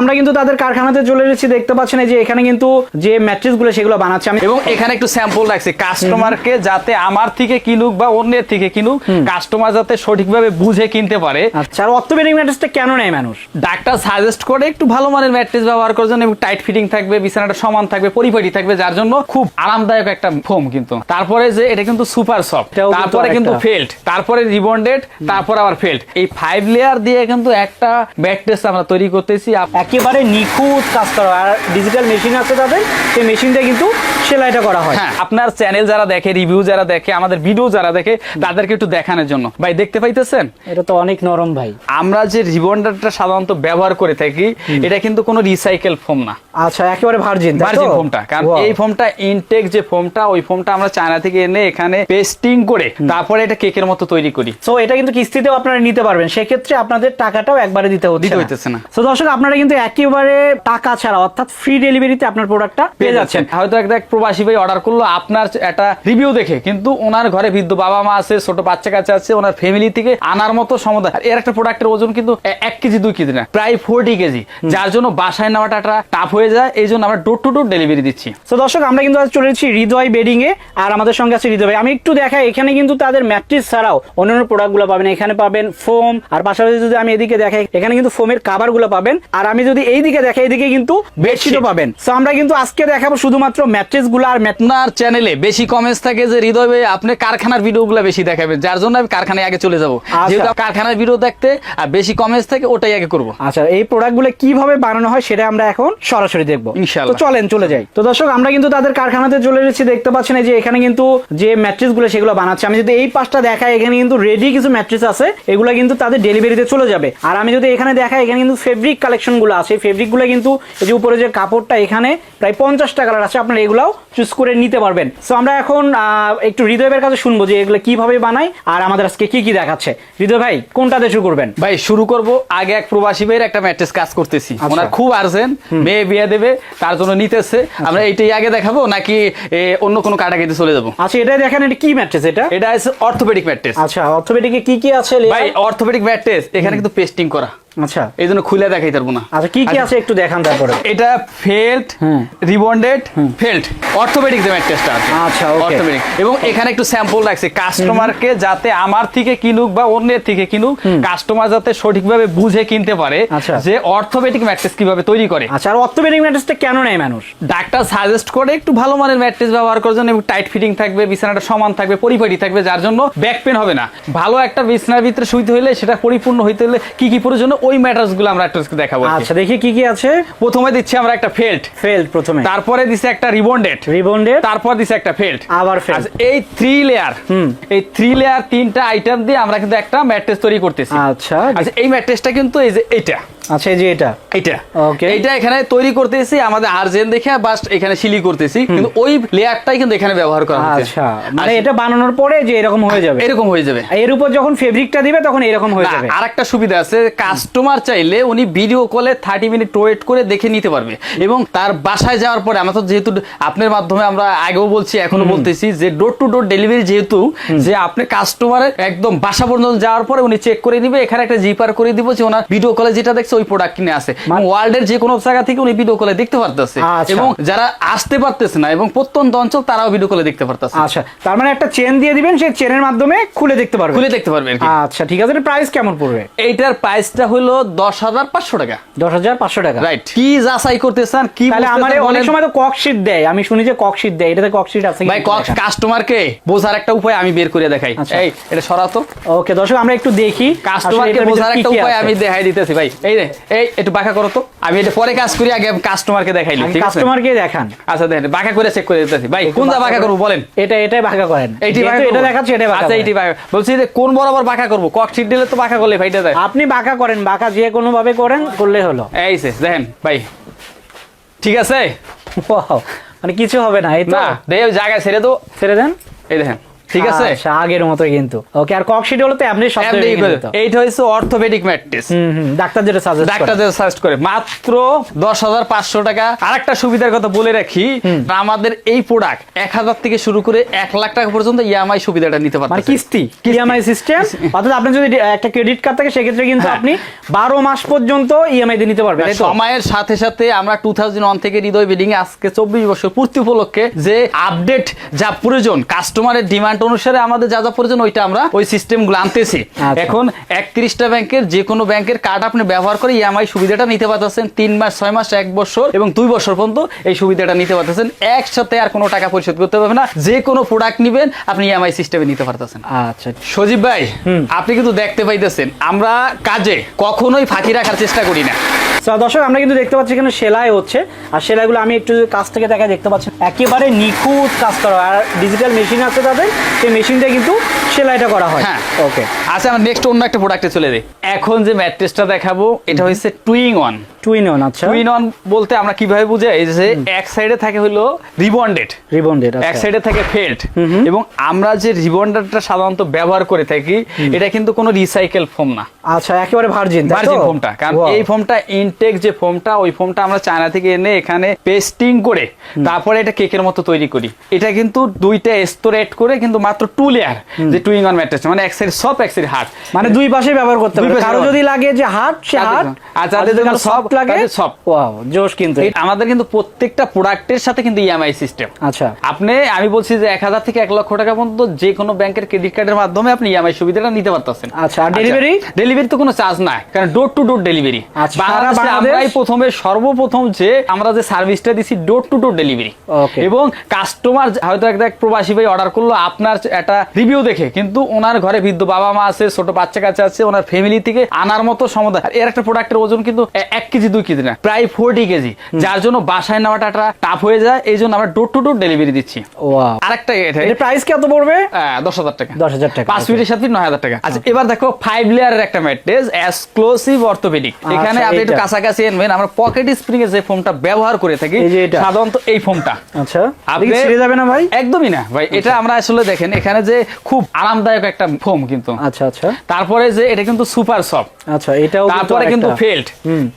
আমরা কিন্তু তাদের কারখানাতে চলে এসেছি দেখতে পাচ্ছেন এই যে এখানে কিন্তু যে ম্যাট্রেসগুলো সেগুলো বানাচ্ছে আমি। এবং এখানে একটু স্যাম্পল রাখছি কাস্টমারকে যাতে আমার থেকে কিনুক বা অন্যের থেকে কিনুক কাস্টমার যাতে সঠিকভাবে বুঝে কিনতে পারে। আচ্ছা আর অর্থোপেডিক ম্যাট্রেসটা কেন নেয় মানুষ? ডাক্তার সাজেস্ট করে একটু ভালো মানের ম্যাট্রেস ব্যবহার করার জন্য এবং টাইট ফিটিং থাকবে বিছানাটা সমান থাকবে পরিপাটি থাকবে যার জন্য খুব আরামদায়ক একটা ফোম কিন্তু। তারপরে যে এটা কিন্তু সুপার সফট তারপরে কিন্তু। ফেল্ট তারপরে রিবন্ডেড তারপর আবার ফেল্ট এই ফাইভ লেয়ার দিয়ে কিন্তু একটা ম্যাট্রেস আমরা তৈরি করতেছি একেবারে নিখুঁত কাজ করা। আর ডিজিটাল মেশিন আছে তাদের সেই মেশিনটা কিন্তু সেলাইটা করা হয়। হ্যাঁ। আপনার চ্যানেল যারা দেখে রিভিউ যারা দেখে আমাদের ভিডিও যারা দেখে তাদেরকে একটু দেখানোর জন্য। ভাই দেখতে পাইতেছেন? এটা তো অনেক নরম ভাই। আমরা যে রিবন্ডারটা সাধারণত ব্যবহার করে থাকি এটা কিন্তু কোনো রিসাইকেল ফোম না। আচ্ছা একেবারে ভার্জিন ভার্জিন ফোমটা কারণ এই ফোমটা ইনটেক যে ফোমটা ওই ফোমটা আমরা চায়না থেকে এনে এখানে পেস্টিং করে তারপরে এটা কেকের মতো তৈরি করি। সো এটা কিন্তু কিস্তিতেও আপনারা নিতে পারবেন। সেক্ষেত্রে আপনাদের টাকাটাও একবারে দিতে হচ্ছে হইতেছে না। সো দর্শক আপনারা কিন্তু একেবারে টাকা ছাড়া অর্থাৎ ফ্রি ডেলিভারিতে আপনার প্রোডাক্টটা পেয়ে যাচ্ছেন। হয়তো একটা এক প্রবাসী ভাই অর্ডার করল আপনার একটা রিভিউ দেখে। কিন্তু ওনার ঘরে বৃদ্ধ বাবা মা আছে ছোট বাচ্চা কাচ্চা আছে ওনার ফ্যামিলি থেকে আনার মতো সমুদায় এর একটা প্রোডাক্টের ওজন কিন্তু এক কেজি দুই কেজি না প্রায় ফোরটি কেজি। যার জন্য বাসায় নেওয়াটা একটা টাফ হয়ে যায় এই জন্য আমরা ডোর টু ডোর ডেলিভারি দিচ্ছি। তো দর্শক আমরা কিন্তু আজ চলে এসেছি হৃদয় বেডিং এ আর আমাদের সঙ্গে আছে হৃদয় ভাই। আমি একটু দেখাই এখানে কিন্তু তাদের ম্যাট্রিক্স ছাড়াও অন্যান্য প্রোডাক্টগুলো পাবেন। এখানে পাবেন ফোম আর পাশাপাশি যদি আমি এদিকে দেখাই এখানে কিন্তু ফোমের কাভারগুলো পাবেন। আর আমি যদি এইদিকে দেখাই এদিকে কিন্তু বেডশিটও পাবেন। তো আমরা কিন্তু আজকে দেখাবো শুধুমাত্র ম্যাট্রেস গুলো আর আপনার চ্যানেলে বেশি কমেন্টস থাকে যে হৃদয় ভাই আপনি কারখানার ভিডিওগুলো বেশি দেখাবেন। যার জন্য আমি কারখানায় আগে চলে যাব। আচ্ছা। যেহেতু কারখানার ভিডিও দেখতে আর বেশি কমেন্টস থাকে ওটাই আগে করব। আচ্ছা এই প্রোডাক্টগুলো কীভাবে বানানো হয় সেটা আমরা এখন সরাসরি দেখব। ইনশাআল্লাহ। তো চলেন চলে যাই। তো দর্শক আমরা কিন্তু তাদের কারখানাতে চলে এসেছি দেখতে পাচ্ছেন এই যে এখানে কিন্তু যে ম্যাট্রিক্সগুলো সেগুলো বানাচ্ছে। আমি যদি এই পাশটা দেখাই এখানে কিন্তু রেডি কিছু ম্যাট্রিক্স আছে। এগুলো কিন্তু তাদের ডেলিভারিতে চলে যাবে। আর আমি যদি এখানে দেখাই এখানে কিন্তু ফেব্রিক কালেকশনগুলো আছে। ফেব্রিকগুলো কিন্তু এই যে উপরে যে কাপড়টা এখানে প্রায় পঞ্চাশটা কালার আছে। আপনারা এগুলাও চুজ করে নিতে পারবেন। তো আমরা এখন একটু হৃদয়ের কাছে শুনব যে এগুলো কীভাবে বানাই আর আমাদের আজকে কি কি দেখাচ্ছে। হৃদয় ভাই কোনটা দিয়ে শুরু করবেন? ভাই শুরু করব। আগে এক প্রবাসী ভাইয়ের একটা ম্যাট্রেস কাজ করতেছি। আচ্ছা। ওনার খুব আর্জেন্ট মেয়ে বিয়ে দেবে তার জন্য নিতেছে। আমরা এইটাই আগে দেখাবো নাকি অন্য কোনো কাটাকিতে চলে যাব? আচ্ছা এটা দেখেন এটা কি ম্যাট্রেস এটা? এটা আছে অর্থোপেডিক ম্যাট্রেস আচ্ছা অর্থোপেডিকে কি কি আছে ভাই অর্থোপেডিক ম্যাট্রেস এখানে কিন্তু পেস্টিং করা। আচ্ছা। এই জন্য খুলে দেখাই পারব না। আচ্ছা কি কি আছে একটু দেখান তারপরে? এটা ফেল্ট রিবন্ডেড ফেল্ট অর্থোপেডিক যে ম্যাট্রেসটা আছে। আচ্ছা, অর্থোপেডিক এবং এখানে একটু স্যাম্পল রাখছি। কাস্টমারকে যাতে আমার থেকে কিনুক বা অন্যের থেকে কিনুক কাস্টমার যাতে সঠিকভাবে বুঝে কিনতে পারে আচ্ছা। যে অর্থোপেডিক ম্যাট্রেস কীভাবে তৈরি করে। আচ্ছা আর অর্থোপেডিক ম্যাট্রেসটা কেন নেয় মানুষ? ডাক্তার সাজেস্ট করে একটু ভালো মানের ম্যাট্রেস ব্যবহার করার জন্য এবং টাইট ফিটিং থাকবে বিছানাটা সমান থাকবে পরিপাটি থাকবে যার জন্য ব্যাক পেন হবে না। ভালো একটা বিছানার ভিতরে শুইতে হলে সেটা পরিপূর্ণ হইতে হলে কি কি প্রয়োজন ওই ম্যাটার্সগুলো আমরা একটু দেখাবো আচ্ছা দেখি কি কি আছে। প্রথমে দিচ্ছি আমরা একটা ফেল্ট ফেল্ট প্রথমে। তারপরে দিছে একটা রিবন্ডেড। রিবন্ডেড তারপর দিছে একটা ফেল্ট আবার ফেল্ট আচ্ছা এই থ্রি লেয়ার হুম। এই থ্রি লেয়ার তিনটা আইটেম দিয়ে আমরা কিন্তু একটা ম্যাট্রেস তৈরি করতেছি। আচ্ছা আচ্ছা এই ম্যাট্রেসটা কিন্তু এই যে এটা আচ্ছা এই যে এটা। এটা Okay. এইটা এখানে তৈরি করতেছি আমাদের আর্জেন দেখে বাস এখানে সিলি করতেছি। কিন্তু ওই লেয়ারটাই কিন্তু এখানে ব্যবহার করা হচ্ছে। আচ্ছা মানে এটা বানানোর পরে যে এরকম হয়ে যাবে। এরকম হয়ে যাবে। এর উপর যখন ফেব্রিকটা দিবে তখন এরকম হয়ে যাবে। আর একটা সুবিধা আছে কাস্টমার চাইলে উনি ভিডিও কলে থার্টি মিনিট ওয়েট করে দেখে নিতে পারবে। এবং তার বাসায় যাওয়ার পরে আমরা তো যেহেতু আপনার মাধ্যমে আমরা আগেও বলছি এখনও বলতেছি যে ডোর টু ডোর ডেলিভারি যেহেতু যে আপনি কাস্টমারের একদম বাসা পর্যন্ত যাওয়ার পরে উনি চেক করে নিবে এখানে একটা জিপার করে দিব যে ওনার ভিডিও কলে যেটা দেখছে ওই প্রোডাক্ট কিনে আসে। ওয়ার্ল্ডের যে কোনো জায়গা থেকে উনি ভিডিও কলে দেখতে পারতেছে। আচ্ছা। এবং যারা আসতে পারতেছে না এবং প্রত্যন্ত অঞ্চল তারাও ভিডিও কলে দেখতে পারতেছে। আচ্ছা তার মানে একটা চেন দিয়ে দিবেন সেই চেনের মাধ্যমে খুলে দেখতে পারবেন। খুলে দেখতে পারবে আচ্ছা ঠিক আছে প্রাইস কেমন পড়বে? এইটার প্রাইসটা হলো দশ হাজার পাঁচশো টাকা। দশ হাজার পাঁচশো টাকা। রাইট কি যাচাই করতে চান কি তাহলে আমার অনেক সময় তো কক দেয়। আমি শুনি যে কক শীট দেয়। এটাতে কক শীট আছে ভাই কাস্টমারকে বোঝার একটা উপায় আমি বের করে দেখাই। আচ্ছা। এই এটা সরাতো ওকে দর্শক আমরা একটু দেখি। কাস্টমারকে বোঝার একটা উপায় আমি দেখাই দিতেছি ভাই। এই রে। এই একটু বাঁকা করো তো। আমি এটা পরে কাজ করি আগে কাস্টমারকে দেখাইলি ঠিক আছে? কাস্টমারকে দেখান। আচ্ছা দেখেন বাঁকা করে চেক করে দিতেছি। ভাই বাঁকা করব বলেন। এটা এটাই বাঁকা করেন। এইটি বাঁকা এটা? দেখাচ্ছে এটা বাঁকা আচ্ছা এইটি বাঁকা বলছি যে কোন বরাবর বাঁকা করব? কক সিট দিলে তো বাঁকা করলে ভাইটা যায় আপনি বাঁকা করেন বাঁকা যে কোনো ভাবে করেন করলে হলো। এই সে দেখেন ভাই। ঠিক আছে? মানে কিছু হবে না এই তো। না দেখে জায়গায় ছেড়ে তো ছেড়ে দেন। এই দেখেন। ঠিক আছে? আচ্ছা, আগের মতো কিন্তু। ওকে আর কক সিট হলো তো সব এমনি করে। এইটা হচ্ছে অর্থোপেডিক হুম ডাক্তার যেটা সাজেস্ট ডাক্তার যেটা সাজেস্ট করে। মাত্র দশ হাজার পাঁচশো টাকা। আরেকটা সুবিধার কথা বলে রাখি আমাদের এই প্রোডাক্ট এক হাজার থেকে শুরু করে এক লাখ টাকা পর্যন্ত ইএমআই সুবিধাটা নিতে মানে পারবেন কিস্তি। ইএমআই সিস্টেম অর্থাৎ আপনি যদি একটা ক্রেডিট কার্ড থাকে সেক্ষেত্রে কিন্তু হ্যাঁ। আপনি বারো মাস পর্যন্ত ইএমআই দিয়ে নিতে পারবেন। তো? সময়ের সাথে সাথে আমরা টু থাউজেন্ড ওয়ান থেকে হৃদয় বিল্ডিং এ আজকে চব্বিশ বছর পূর্তি উপলক্ষে যে আপডেট যা প্রয়োজন কাস্টমারের ডিমান্ড অনুসারে আমাদের যা যা প্রয়োজন ওইটা আমরা ওই সিস্টেমগুলো আনতেছি। আচ্ছা। এখন একত্রিশটা ব্যাংকের যে কোনো ব্যাংকের কার্ড আপনি ব্যবহার করে ইএমআই সুবিধাটা নিতে পারতেছেন তিন মাস ছয় মাস এক বছর এবং দুই বছর পর্যন্ত এই সুবিধাটা নিতে পারতেছেন। একসাথে আর কোনো টাকা পরিশোধ করতে পারবে না যে কোনো প্রোডাক্ট নিবেন আপনি ইএমআই সিস্টেমে নিতে পারতেছেন। আচ্ছা। সজীব ভাই আপনি কিন্তু দেখতে পাইতেছেন আমরা কাজে কখনোই ফাঁকি রাখার চেষ্টা করি না। দর্শক আমরা কিন্তু দেখতে পাচ্ছি এখানে সেলাই হচ্ছে আর সেলাইগুলো আমি একটু কাছ থেকে দেখা দেখতে পাচ্ছি একেবারে নিখুঁত কাজ করা আর ডিজিটাল মেশিন আছে তাদের সেই মেশিন দিয়ে কিন্তু সেলাইটা করা হয়। হ্যাঁ। ওকে আচ্ছা আমরা নেক্সট অন্য একটা প্রোডাক্টে চলে যাই। এখন যে ম্যাট্রেসটা দেখাবো এটা হচ্ছে টুইং অন টুইন অন আচ্ছা। টুইন অন বলতে আমরা কীভাবে বুঝাই? এই যে এক সাইডে থাকে হলো রিবন্ডেড রিবন্ডেড এক সাইডে থাকে ফেল্ট এবং আমরা যে রিবন্ডারটা সাধারণত ব্যবহার করে থাকি এটা কিন্তু কোনো রিসাইকেল ফোম না। আচ্ছা একেবারে ভার্জিন ভার্জিন ফোমটা কারণ এই ফোমটা ইনটেক যে ফোমটা ওই ফোমটা আমরা চায়না থেকে এনে এখানে পেস্টিং করে তারপরে এটা কেকের মতো তৈরি করি। এটা কিন্তু দুইটা স্তর এড করে কিন্তু মাত্র টু লেয়ার যে টুইং অন ম্যাট্রেস মানে এক সাইড সব এক সাইড হার্ড মানে দুই পাশে ব্যবহার করতে পারবে কারও যদি লাগে যে হার্ড সে হার্ড আর যাদের জন্য soft লাগে soft। ওয়াও জোশ কিন্তু আমাদের কিন্তু প্রত্যেকটা প্রোডাক্টের সাথে কিন্তু ইএমআই সিস্টেম আচ্ছা। আপনি আমি বলছি যে এক হাজার থেকে এক লক্ষ টাকা পর্যন্ত যে কোনো ব্যাংকের ক্রেডিট কার্ডের মাধ্যমে আপনি ইএমআই সুবিধাটা নিতে পারতেছেন। আচ্ছা, আর delivery? ডেলিভারি তো কোনো চার্জ নাই কারণ ডোর টু ডোর ডেলিভারি আচ্ছা, বাংলাদেশে আমরাই প্রথমে সর্বপ্রথম যে আমরা যে সার্ভিসটা দিছি ডোর টু ডোর ডেলিভারি. এবং কাস্টমার হয়তো একটা এক প্রবাসী ভাই অর্ডার করল আপনার একটা রিভিউ দেখে কিন্তু ওনার ঘরে বৃদ্ধ বাবা মা আছে ছোট বাচ্চা কাচ্চা আছে ওনার ফ্যামিলি থেকে আনার মতো সমুদায় এর একটা প্রোডাক্টের ওজন কিন্তু এক কেজি দুই কেজি না প্রায় ফোরটি কেজি। যার জন্য বাসায় নেওয়াটা একটা টাফ হয়ে যায় এই জন্য আমরা ডোর টু ডোর ডেলিভারি দিচ্ছি। আরেকটা এটা প্রাইস কত পড়বে? দশ হাজার টাকা। 10,000 টাকা, পাঁচ. ফিটের সাথে নয় হাজার টাকা। আচ্ছা এবার দেখো ফাইভ লেয়ারের একটা ম্যাট্রেস এক্সক্লুসিভ অর্থোপেডিক আচ্ছা, এখানে আপনি একটু কাছাকাছি আনবেন আমরা পকেট স্প্রিং এর যে ফোমটা ব্যবহার করে থাকি যে এটা? সাধারণত এই ফোমটা আচ্ছা আপনি আপনি ছিঁড়ে যাবে না ভাই? একদমই না ভাই এটা আমরা আসলে দেখেন এখানে যে খুব আরামদায়ক একটা ফোম কিন্তু। আচ্ছা আচ্ছা। তারপরে যে এটা কিন্তু সুপার সফট। আচ্ছা এটাও তারপরে কিন্তু ফেল্ট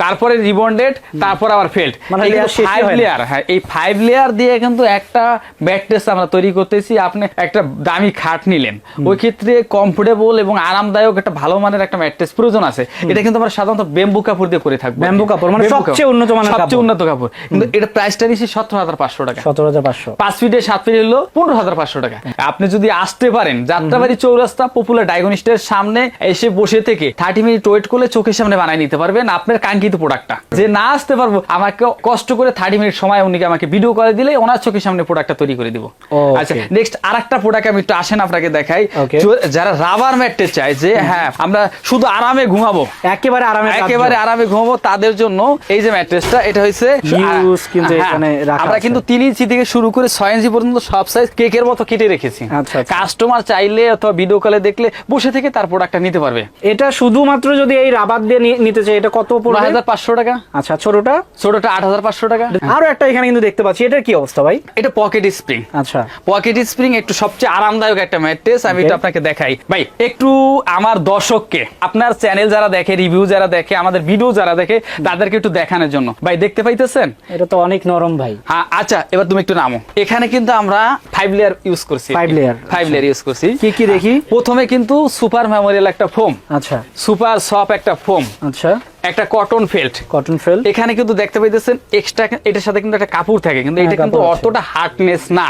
তারপরে রিবন্ডেড তারপর আবার ফেল্ট মানে ফাইভ লেয়ার হ্যাঁ এই ফাইভ লেয়ার দিয়ে কিন্তু একটা ব্যাট্রেস আমরা তৈরি করতেছি। আপনি একটা দামি খাট নিলেন। ওই ক্ষেত্রে কমফোর্টেবল এবং আরামদায়ক একটা ভালো মানের একটা ম্যাট্রেস প্রয়োজন আছে। এটা কিন্তু আমরা সাধারণত বেম্বু কাপড় দিয়ে করে থাকব। Bamboo কাপড়, মানে সবচেয়ে উন্নত মানের সবচেয়ে কাপড়। উন্নত কাপড়। কিন্তু এটা প্রাইসটা নিচ্ছে সতেরো হাজার পাঁচশো টাকা। সতেরো হাজার পাঁচশো। পাঁচ ফিটে সাত ফিট হলো পনেরো হাজার পাঁচশো টাকা। আপনি যদি আসতে পারেন যাত্রাবাড়ি চৌরাস্তা পপুলার ডায়াগনিস্টের সামনে এসে বসে থেকে থার্টি মিনিট ওয়েট করলে চোখের সামনে বানিয়ে নিতে পারবেন আপনার কাঙ্ক্ষিত প্রোডাক্টটা যে না আসতে পারব আমাকে কষ্ট করে থার্টি মিনিট সময় উনিকে আমাকে ভিডিও করে দিলে ওনার চোখের সামনে প্রোডাক্টটা তৈরি করে দিব। আচ্ছা নেক্সট আর একটা প্রোডাক্ট আমি একটু আসেন আপনাকে দেখাই। যারা রাবার ম্যাটে চায় যে হ্যাঁ আমরা শুধু আরামে ঘুমাবো। একেবারে আরামে একেবারে আরামে ঘুমাবো তাদের জন্য এই যে ম্যাট্রেসটা এটা কিন্তু হ্যাঁ, আমরা কিন্তু তিন ইঞ্চি থেকে শুরু করে ছয় ইঞ্চি পর্যন্ত সব সাইজ কেকের মতো কেটে রেখেছি। কাস্টমার চাইলে অথবা ভিডিও কলে দেখলে বসে থেকে তার প্রোডাক্টটা নিতে পারবে। এটা শুধুমাত্র যদি এই রাবার দিয়ে নিতে চাই এটা কত পড়বে? হাজার পাঁচশো টাকা। আচ্ছা ছোটটা? ছোটটা আট হাজার পাঁচশো টাকা। আরও একটা এখানে কিন্তু দেখতে পাচ্ছি। এটার কি অবস্থা ভাই? এটা পকেট স্প্রিং আচ্ছা। পকেট স্প্রিং একটু সবচেয়ে আরামদায়ক একটা ম্যাট্রেস আমি এটা আপনাকে দেখাই। ভাই একটু আমার দর্শককে আপনার চ্যানেল যারা দেখে রিভিউ যারা দেখে আমাদের ভিডিও যারা দেখে তাদেরকে একটু দেখানোর জন্য। ভাই দেখতে পাইতেছেন? এটা তো অনেক নরম ভাই। হ্যাঁ, আচ্ছা এবার তুমি একটু নামো। এখানে কিন্তু আমরা ফাইভ লেয়ার ইউজ করছি। Five layer, five layer use করছি। কি কি দেখি? প্রথমে কিন্তু সুপার মেমোরিয়াল একটা ফোম আচ্ছা। সুপার সফট একটা ফোম আচ্ছা। একটা কটন ফেল্ট কটন ফেল এখানে কিন্তু দেখতে পাইতেছেন এক্সট্রা এটার সাথে কিন্তু একটা কাপড় থাকে কিন্তু হ্যাঁ, এটা কিন্তু অতটা হার্ডনেস না।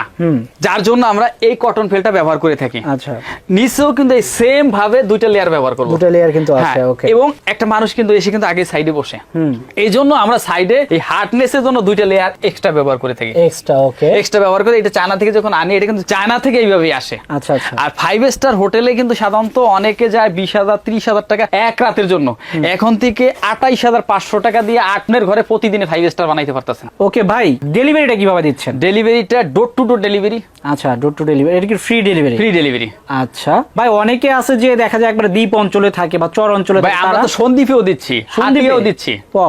যার জন্য আমরা এই কটন ফেলটা ব্যবহার করে থাকি। আচ্ছা। নিচেও কিন্তু এই সেম ভাবে দুইটা লেয়ার ব্যবহার করব। দুটো লেয়ার কিন্তু আছে হ্যাঁ, ওকে এবং একটা মানুষ কিন্তু এসে কিন্তু আগে সাইডে বসে। হুম। এই জন্য আমরা সাইডে এই হার্ডনেসের জন্য দুইটা লেয়ার এক্সট্রা ব্যবহার করে থাকি। এক্সট্রা ওকে এক্সট্রা ব্যবহার করে এটা চায়না থেকে যখন আনি এটা কিন্তু চায়না থেকে এইভাবেই আসে। আচ্ছা আচ্ছা। আর ফাইভ স্টার হোটেলে কিন্তু সাধারণত অনেকে যায় বিশ হাজার ত্রিশ হাজার টাকা এক রাতের জন্য। এখন থেকে আঠাইশ হাজার পাঁচশো টাকা দিয়ে আপনার ঘরে প্রতিদিনে ফাইভ স্টার বানাইতে পারতেছেন। ওকে ভাই ডেলিভারিটা কীভাবে দিচ্ছেন? ডেলিভারিটা ডোর টু ডোর ডেলিভারি আচ্ছা ডোর টু ডেলিভারি এটা কি ফ্রি ডেলিভারি ফ্রি ডেলিভারি আচ্ছা ভাই অনেকে আছে যে দেখা যায় একবার দ্বীপ অঞ্চলে থাকে বা চর অঞ্চলে ভাই আমরা তো দিচ্ছি দিচ্ছি। ও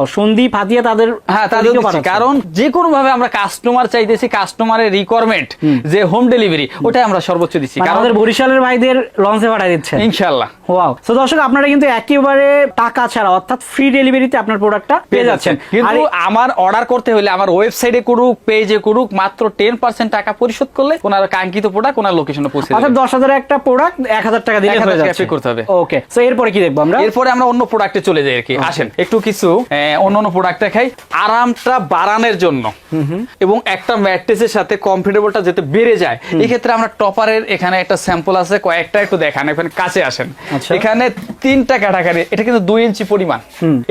হাতিয়া তাদের হ্যাঁ তাদের দিচ্ছি। কারণ যে কোনো ভাবে আমরা কাস্টমার চাইতেছি কাস্টমারের রিকোয়ারমেন্ট যে হোম ডেলিভারি ওটাই আমরা সর্বোচ্চ দিচ্ছি। মানে কারণ আমাদের বরিশালের ভাইদের লঞ্চে পাঠিয়ে দিচ্ছে ইনশাল্লাহ ওয়াও তো দর্শক আপনারা কিন্তু একেবারে টাকা ছাড়া অর্থাৎ ফ্রি ডেলিভারিতে আপনার প্রোডাক্টটা পেয়ে যাচ্ছেন। কিন্তু আমার অর্ডার করতে হলে আমার ওয়েবসাইটে করুক পেজে করুক মাত্র টেন পার্সেন্ট টাকা পরিশোধ করলে ওনার কাঙ্ক্ষিত প্রোডাক্ট ওনার লোকেশনে পৌঁছে অর্থাৎ দশ হাজার একটা প্রোডাক্ট এক হাজার টাকা দিলে 1000 হয়ে যাচ্ছে। করতে হবে। ওকে তো এরপরে কি দেখব আমরা? এরপরে আমরা অন্য প্রোডাক্টে চলে যাই আর কি। আসেন একটু কিছু অন্য অন্য প্রোডাক্ট দেখাই। আরামটা বাড়ানোর জন্য এবং একটা ম্যাট্রেসের সাথে কমফোর্টেবলটা যাতে বেড়ে যায়। এই ক্ষেত্রে আমরা টপারের এখানে একটা স্যাম্পল আছে কয়েকটা একটু দেখান এখানে কাছে আসেন। আচ্ছা। এখানে তিনটা ক্যাটাগরি এটা কিন্তু দুই ইঞ্চি পরিমাণ।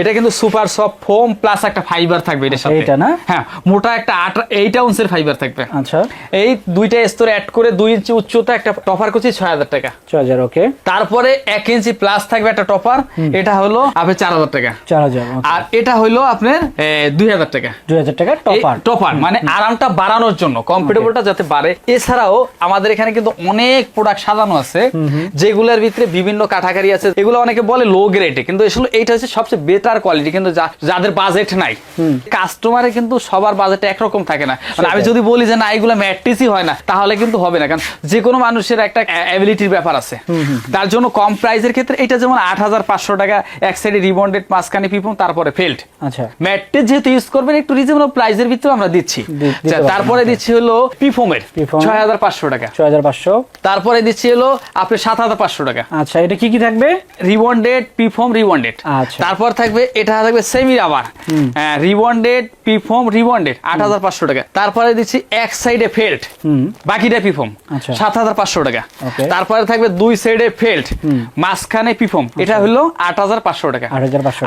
এটা কিন্তু সুপার সফট ফোম প্লাস একটা ফাইবার থাকবে এটার সাথে। এইটা না? হ্যাঁ মোটা একটা আট এইট আউন্সের ফাইবার থাকবে। আচ্ছা। এই দুইটা স্তর অ্যাড করে দুই ইঞ্চি উচ্চতা একটা টপার করছি ছয় হাজার টাকা। ছয় হাজার ওকে তারপরে এক ইঞ্চি প্লাস থাকবে একটা টপার এটা হলো চার হাজার টাকা। চার হাজার আর এটা হলো আপনার দুই হাজার টাকা। দুই হাজার টাকা টপার টপার মানে আরামটা বাড়ানোর জন্য কমফোর্টেবলটা যাতে বাড়ে। এছাড়াও আমাদের এখানে কিন্তু অনেক প্রোডাক্ট সাজানো আছে যেগুলোর ভিতরে বিভিন্ন কাঠাকারি আছে। এগুলো অনেকে বলে লো গ্রেডে কিন্তু আসলে এইটা হচ্ছে সবচেয়ে বেটার কোয়ালিটি কিন্তু যাদের বাজেট নাই। কাস্টমারের কিন্তু সবার বাজেট একরকম থাকে না। মানে আমি যদি বলি যে না এগুলো ম্যাট্রিসই হয় না তাহলে কিন্তু হবে না। কারণ যে কোনো মানুষের একটা অ্যাবিলিটির ব্যাপার আছে। তার জন্য কম প্রাইসের ক্ষেত্রে এটা যেমন আট হাজার পাঁচশো টাকা এক সাইডে রিবন্ডেড মাঝখানে পিপম তারপরে ফেল্ড আচ্ছা। ম্যাট্রেস যেহেতু ইউজ করবেন একটু রিজনেবল প্রাইসের ভিতরে আমরা দিচ্ছি। আচ্ছা, তারপরে দিচ্ছি হলো পিফোমের ছয় হাজার পাঁচশো টাকা। ছয় হাজার পাঁচশো। তারপরে দিচ্ছি হলো আপনি সাত হাজার পাঁচশো টাকা। আচ্ছা এটা কি কি থাকবে? রিবন্ডেড পিফোম রিবন্ডেড আচ্ছা। তারপর থাকবে এটা থাকবে semi rubber rebonded P foam rebonded আট হাজার পাঁচশো টাকা। তারপরে দিচ্ছি এক সাইডে ফেল্ট বাকিটা পিফোম আচ্ছা। সাত হাজার পাঁচশো টাকা। তারপরে থাকবে দুই সাইডে ফেল্ট মাঝখানে পিফোম এটা হলো আট হাজার পাঁচশো টাকা।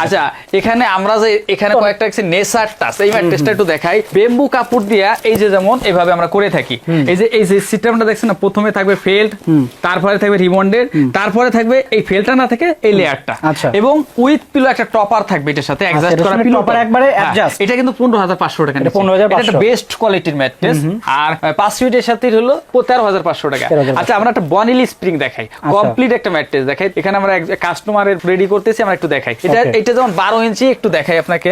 আচ্ছা এখানে আমরা যে এখানে কয়েকটা আছে নেসার টাচ এই ম্যাট্রেসটা একটু দেখাই। বেম্বু কাপড় দিয়া এই যে যেমন এভাবে আমরা করে থাকি। এই যে এই যে সিস্টেমটা দেখছেন না প্রথমে থাকবে ফেল্ট তারপরে থাকবে রিবন্ডেড তারপরে থাকবে এই ফেলটা না থেকে এই লেয়ারটা আচ্ছা। এবং উইথ পিলো একটা টপার থাকবে এটার সাথে অ্যাডজাস্ট করা পিলো topper একবারে adjust। এটা কিন্তু পনেরো হাজার পাঁচশো টাকা এটা নিচ্ছে। 15,500 এটা বেস্ট কোয়ালিটির ম্যাট্রেস আর পাঁচ ফিটের সাথে হলো তেরো হাজার পাঁচশো টাকা। আচ্ছা আমরা একটা বনিলি স্প্রিং দেখাই। কমপ্লিট একটা ম্যাট্রেস দেখাই। এখানে আমরা কাস্টমারের রেডি করতেছি আমরা একটু দেখাই। এটা এটা যেমন বারো ইঞ্চি একটু দেখাই আপনাকে।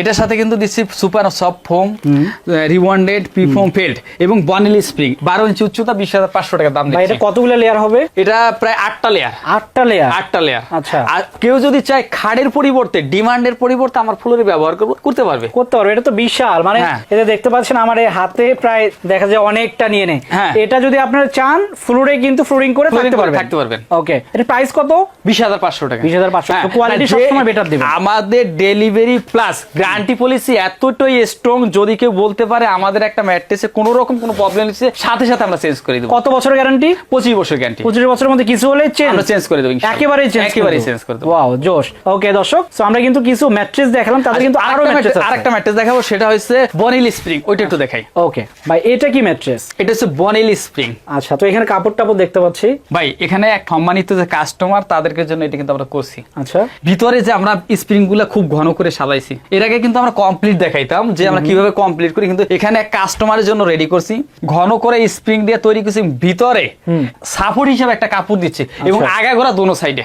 এটার সাথে কিন্তু দিচ্ছি super soft foam rebonded P foam felt এবং বনিলি স্প্রিং বারো ইঞ্চি উচ্চতা বিশ হাজার পাঁচশো টাকা দাম বা এটা কতগুলো লেয়ার হবে? এটা প্রায় আটটা লেয়ার আটটা লেয়ার আটটা লেয়ার আচ্ছা। আর কেউ যদি চায় খাড়ের পরিবর্তে ডিমান্ডের পরিবর্তে আমার ফুলের ব্যবহার করব করতে পারবে করতে পারবে এটা তো বিশাল মানে হ্যাঁ। এটা দেখতে পাচ্ছেন আমার এই হাতে প্রায় দেখা যায় অনেকটা নিয়ে নেই হ্যাঁ। এটা যদি আপনারা চান ফ্লোরে কিন্তু ফ্লোরিং করে থাকতে পারবেন থাকতে পারবেন। ওকে এটা প্রাইস কত বিশ হাজার পাঁচশো টাকা। 20,500 হ্যাঁ, তো quality না, যে সবসময় better দিবেন। আমাদের ডেলিভারি প্লাস গ্যারান্টি পলিসি এতটাই স্ট্রং যদি কেউ বলতে পারে আমাদের একটা ম্যাট্রেসে কোনো রকম কোনো প্রবলেম হচ্ছে সাথে সাথে আমরা চেঞ্জ করে দেবো। কত বছরের গ্যারান্টি পঁচিশ বছর গ্যারান্টি পঁচিশ বছরের মধ্যে কিছু হলে চেঞ্জ আমরা চেঞ্জ করে দেবো একেবারে চেঞ্জ একেবারে চেঞ্জ করে দেবো। ওয়াও জোশ। ওকে দর্শক সো আমরা কিন্তু কিছু ম্যাট্রেস দেখালাম তাদের কিন্তু আরও ম্যাট্রেস আর একটা ম্যাট্রেস দেখাবো সেটা হচ্ছে বনিল স্প্রিং ওইটা একটু দেখাই। ওকে ভাই এটা কি ম্যাট্রেস এটা হচ্ছে বনিল স্প্রিং আচ্ছা তো এখানে কাপড় টাপড় দেখতে পাচ্ছি। ভাই এখানে এক সম্মানিত যে কাস্টমার তাদেরকে জন্য এটা কিন্তু আমরা করছি। আচ্ছা। ভিতরে যে আমরা স্প্রিংগুলা খুব ঘন করে সাজাইছি এর আগে কিন্তু আমরা কমপ্লিট দেখাইতাম যে আমরা কীভাবে কমপ্লিট করি কিন্তু এখানে কাস্টমারের জন্য রেডি করছি। ঘন করে স্প্রিং দিয়ে তৈরি করছি ভিতরে সাপোর্ট হিসেবে একটা কাপড় দিচ্ছে এবং আগাগোড়া দোনো সাইডে।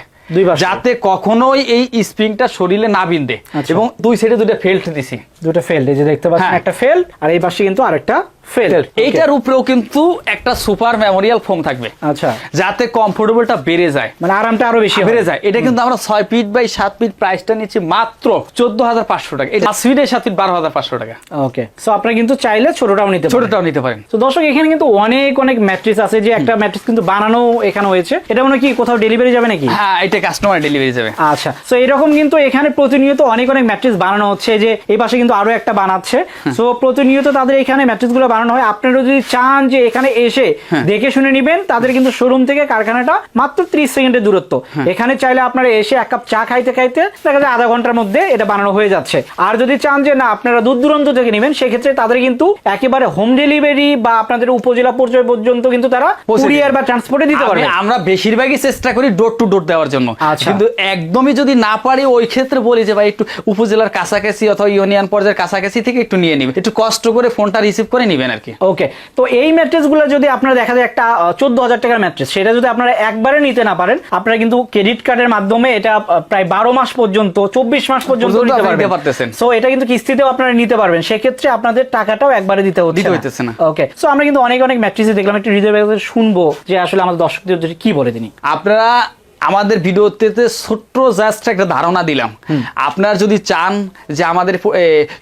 যাতে কখনোই এই স্প্রিংটা শরীরে না বিন্দে আচ্ছা। এবং দুই সাইডে দুটো ফেল্ট দিছি। দুটো ফেল্ড এই যে দেখতে পাচ্ছেন হ্যাঁ। একটা ফেল্ড আর এই পাশে কিন্তু আরেকটা এইটার উপরেও কিন্তু একটা সুপার মেমোরিয়াল ফোম থাকবে। আচ্ছা। যাতে কমফোর্টেবলটা বেড়ে যায়। মানে আরামটা আরও বেশি বেড়ে যায়। এটা কিন্তু আমরা ছয় ফিট বাই সাত ফিট প্রাইসটা নিচ্ছি মাত্র চোদ্দ হাজার পাঁচশো টাকা। এটা পাঁচ ফিটের সাত ফিট বারো হাজার পাঁচশো টাকা। ওকে সো আপনারা কিন্তু চাইলে ছোটটাও নিতে ছোটটাও নিতে পারেন। তো দর্শক এখানে কিন্তু অনেক অনেক ম্যাট্রিক্স আছে যে একটা ম্যাট্রিক্স কিন্তু বানানো এখানে হয়েছে। এটা মনে কি কোথাও ডেলিভারি যাবে নাকি? হ্যাঁ এটা কাস্টমার ডেলিভারি যাবে। আচ্ছা। তো এরকম কিন্তু এখানে প্রতিনিয়ত অনেক অনেক ম্যাট্রিক্স বানানো হচ্ছে যে এই পাশে কিন্তু আরও একটা বানাচ্ছে। সো প্রতিনিয়ত তাদের এখানে ম্যাট্রিক্সগুলো বানানো হয়। আপনারা যদি চান যে এখানে এসে হ্যাঁ। দেখে শুনে নেবেন তাদের কিন্তু শোরুম থেকে কারখানাটা মাত্র ত্রিশ সেকেন্ডের দূরত্ব। হ্যাঁ। এখানে চাইলে আপনারা এসে এক কাপ চা খাইতে খাইতে দেখা যায় আধা ঘণ্টার মধ্যে এটা বানানো হয়ে যাচ্ছে। আর যদি চান যে না আপনারা দূর দূরান্ত থেকে নেবেন সেক্ষেত্রে তাদের কিন্তু একেবারে হোম ডেলিভারি বা আপনাদের উপজেলা পর্যায় পর্যন্ত কিন্তু তারা কুরিয়ার বা ট্রান্সপোর্টে দিতে পারবে। আমরা বেশিরভাগই চেষ্টা করি ডোর টু ডোর দেওয়ার জন্য। আচ্ছা। কিন্তু একদমই যদি না পারি ওই ক্ষেত্রে বলি যে ভাই একটু উপজেলার কাছাকাছি অথবা ইউনিয়ন পর্যায়ের কাছাকাছি থেকে একটু নিয়ে নিবে। একটু কষ্ট করে ফোনটা রিসিভ করে নিবেন। আর কি। ওকে তো এই ম্যাট্রেসগুলো যদি আপনারা দেখা যায় একটা চোদ্দ হাজার টাকার ম্যাট্রেস সেটা যদি আপনারা একবারে নিতে না পারেন আপনারা কিন্তু ক্রেডিট কার্ডের মাধ্যমে এটা প্রায় বারো মাস পর্যন্ত চব্বিশ মাস পর্যন্ত নিতে পারতেছেন। সো এটা কিন্তু কিস্তিতেও আপনারা নিতে পারবেন। সেক্ষেত্রে আপনাদের টাকাটাও একবারে দিতে হচ্ছে না। ওকে সো আমরা কিন্তু অনেক অনেক ম্যাট্রেসে দেখলাম। একটু হৃদয় শুনব যে আসলে আমাদের দর্শকদের কি বলে তিনি। আপনারা আমাদের ভিডিওতে ছোট্ট জাস্ট একটা ধারণা দিলাম। আপনার যদি চান যে আমাদের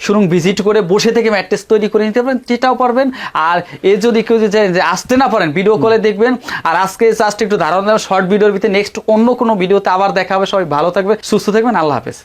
শোরুম ভিজিট করে বসে থেকে ম্যাট্রেস তৈরি করে নিতে পারেন সেটাও পারবেন। আর এ যদি কেউ যে আসতে না পারেন ভিডিও কলে দেখবেন। আর আজকে জাস্ট একটু ধারণা দিলাম শর্ট ভিডিওর ভিতরে নেক্সট অন্য কোনো ভিডিওতে আবার দেখা হবে। সবাই ভালো থাকবে সুস্থ থাকবেন। আল্লাহ হাফেজ।